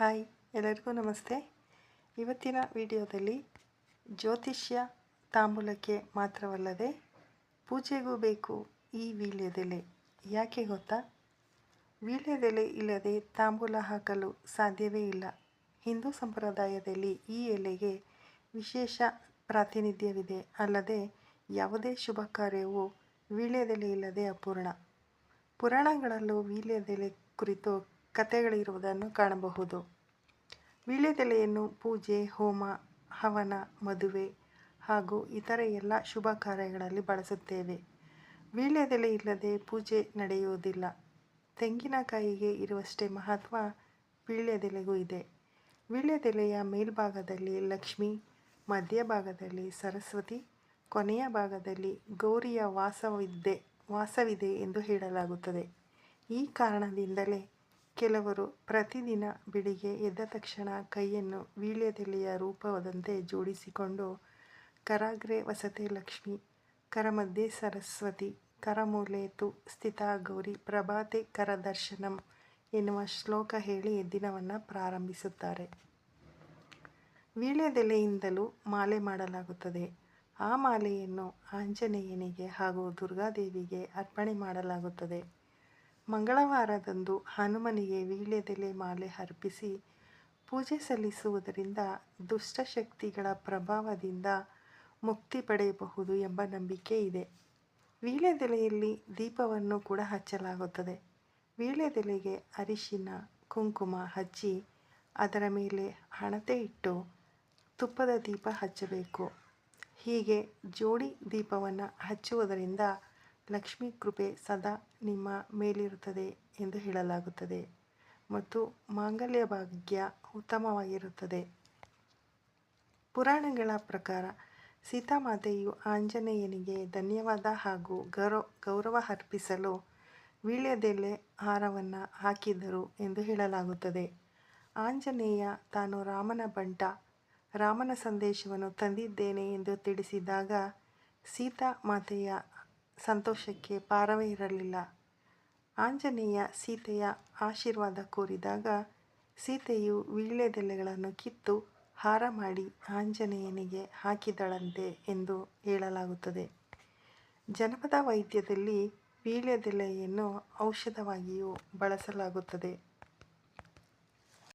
Hi, ಎಲ್ಲರಿಗೂ ನಮಸ್ತೆ. ಇವತ್ತಿನ ವಿಡಿಯೋದಲ್ಲಿ ಜ್ಯೋತಿಷ್ಯ ತಾಂಬೂಲಕ್ಕೆ ಮಾತ್ರವಲ್ಲದೆ ಪೂಜೆಗೂ ಬೇಕು ಈ ವೀಳ್ಯದೆಲೆ ಯಾಕೆ ಗೊತ್ತಾ? ವೀಳ್ಯದೆಲೆ ಇಲ್ಲದೆ ತಾಂಬೂಲ ಹಾಕಲು ಸಾಧ್ಯವೇ ಇಲ್ಲ. ಹಿಂದೂ ಸಂಪ್ರದಾಯದಲ್ಲಿ ಈ ಎಲೆಗೆ ವಿಶೇಷ ಪ್ರಾತಿನಿಧ್ಯವಿದೆ. ಅಲ್ಲದೆ ಯಾವುದೇ ಶುಭ ಕಾರ್ಯವೂ ವೀಳ್ಯದೆಲೆ ಇಲ್ಲದೆ ಅಪೂರ್ಣ. ಪುರಾಣಗಳಲ್ಲೂ ವೀಳ್ಯದೆಲೆ ಕುರಿತು ಕಥೆಗಳಿರುವುದನ್ನು ಕಾಣಬಹುದು. ವೀಳ್ಯದೆಲೆಯನ್ನು ಪೂಜೆ, ಹೋಮ, ಹವನ, ಮದುವೆ ಹಾಗೂ ಇತರ ಎಲ್ಲ ಶುಭ ಕಾರ್ಯಗಳಲ್ಲಿ ಬಳಸುತ್ತೇವೆ. ವೀಳ್ಯದೆಲೆ ಇಲ್ಲದೆ ಪೂಜೆ ನಡೆಯುವುದಿಲ್ಲ. ತೆಂಗಿನಕಾಯಿಗೆ ಇರುವಷ್ಟೇ ಮಹತ್ವ ವೀಳ್ಯದೆಲೆಗೂ ಇದೆ. ವೀಳ್ಯದೆಲೆಯ ಮೇಲ್ಭಾಗದಲ್ಲಿ ಲಕ್ಷ್ಮಿ ಮಧ್ಯಭಾಗದಲ್ಲಿ ಸರಸ್ವತಿ, ಕೊನೆಯ ಭಾಗದಲ್ಲಿ ಗೌರಿಯ ವಾಸವಿದ್ದೆ, ವಾಸವಿದೆ ಎಂದು ಹೇಳಲಾಗುತ್ತದೆ. ಈ ಕಾರಣದಿಂದಲೇ ಕೆಲವರು ಪ್ರತಿದಿನ ಬೆಳಿಗ್ಗೆ ಎದ್ದ ತಕ್ಷಣ ಕೈಯನ್ನು ವೀಳ್ಯದೆಲೆಯ ರೂಪದಂತೆ ಜೋಡಿಸಿಕೊಂಡು, ಕರಾಗ್ರೆ ವಸತೆ ಲಕ್ಷ್ಮಿ, ಕರಮಧ್ಯೆ ಸರಸ್ವತಿ ಕರಮೂಲೇತು ಸ್ಥಿತಾ ಗೌರಿ, ಪ್ರಭಾತೆ ಕರದರ್ಶನಂ ಎನ್ನುವ ಶ್ಲೋಕ ಹೇಳಿ ದಿನವನ್ನು ಪ್ರಾರಂಭಿಸುತ್ತಾರೆ. ವೀಳ್ಯದೆಲೆಯಿಂದಲೂ ಮಾಲೆ ಮಾಡಲಾಗುತ್ತದೆ. ಆ ಮಾಲೆಯನ್ನು ಆಂಜನೇಯನಿಗೆ ಹಾಗೂ ದುರ್ಗಾದೇವಿಗೆ ಅರ್ಪಣೆ ಮಾಡಲಾಗುತ್ತದೆ. ಮಂಗಳವಾರದಂದು ಹನುಮನಿಗೆ ವೀಳ್ಯದೆಲೆ ಮಾಲೆ ಅರ್ಪಿಸಿ ಪೂಜೆ ಸಲ್ಲಿಸುವುದರಿಂದ ದುಷ್ಟಶಕ್ತಿಗಳ ಪ್ರಭಾವದಿಂದ ಮುಕ್ತಿ ಪಡೆಯಬಹುದು ಎಂಬ ನಂಬಿಕೆ ಇದೆ. ವೀಳ್ಯದೆಲೆಯಲ್ಲಿ ದೀಪವನ್ನು ಕೂಡ ಹಚ್ಚಲಾಗುತ್ತದೆ. ವೀಳ್ಯದೆಲೆಗೆ ಅರಿಶಿನ, ಕುಂಕುಮ ಹಚ್ಚಿ ಅದರ ಮೇಲೆ ಹಣತೆ ಇಟ್ಟು ತುಪ್ಪದ ದೀಪ ಹಚ್ಚಬೇಕು. ಹೀಗೆ ಜೋಡಿ ದೀಪವನ್ನು ಹಚ್ಚುವುದರಿಂದ ಲಕ್ಷ್ಮೀ ಕೃಪೆ ಸದಾ ನಿಮ್ಮ ಮೇಲಿರುತ್ತದೆ ಎಂದು ಹೇಳಲಾಗುತ್ತದೆ ಮತ್ತು ಮಾಂಗಲ್ಯ ಭಾಗ್ಯ ಉತ್ತಮವಾಗಿರುತ್ತದೆ. ಪುರಾಣಗಳ ಪ್ರಕಾರ ಸೀತಾಮಾತೆಯು ಆಂಜನೇಯನಿಗೆ ಧನ್ಯವಾದ ಹಾಗೂ ಗೌರವ ಗೌರವ ಅರ್ಪಿಸಲು ವೀಳ್ಯದೆಲೆ ಹಾರವನ್ನು ಹಾಕಿದರು ಎಂದು ಹೇಳಲಾಗುತ್ತದೆ. ಆಂಜನೇಯ ತಾನು ರಾಮನ ಬಂಟ, ರಾಮನ ಸಂದೇಶವನ್ನು ತಂದಿದ್ದೇನೆ ಎಂದು ತಿಳಿಸಿದಾಗ ಸೀತಾ ಮಾತೆಯ ಸಂತೋಷಕ್ಕೆ ಪಾರವೇ ಇರಲಿಲ್ಲ. ಆಂಜನೇಯ ಸೀತೆಯ ಆಶೀರ್ವಾದ ಕೋರಿದಾಗ ಸೀತೆಯು ವೀಳ್ಯದೆಲೆಗಳನ್ನು ಕಿತ್ತು ಹಾರ ಮಾಡಿ ಆಂಜನೇಯನಿಗೆ ಹಾಕಿದಳಂತೆ ಎಂದು ಹೇಳಲಾಗುತ್ತದೆ. ಜನಪದ ವೈದ್ಯದಲ್ಲಿ ವೀಳ್ಯದೆಲೆಯನ್ನು ಔಷಧವಾಗಿಯೂ ಬಳಸಲಾಗುತ್ತದೆ.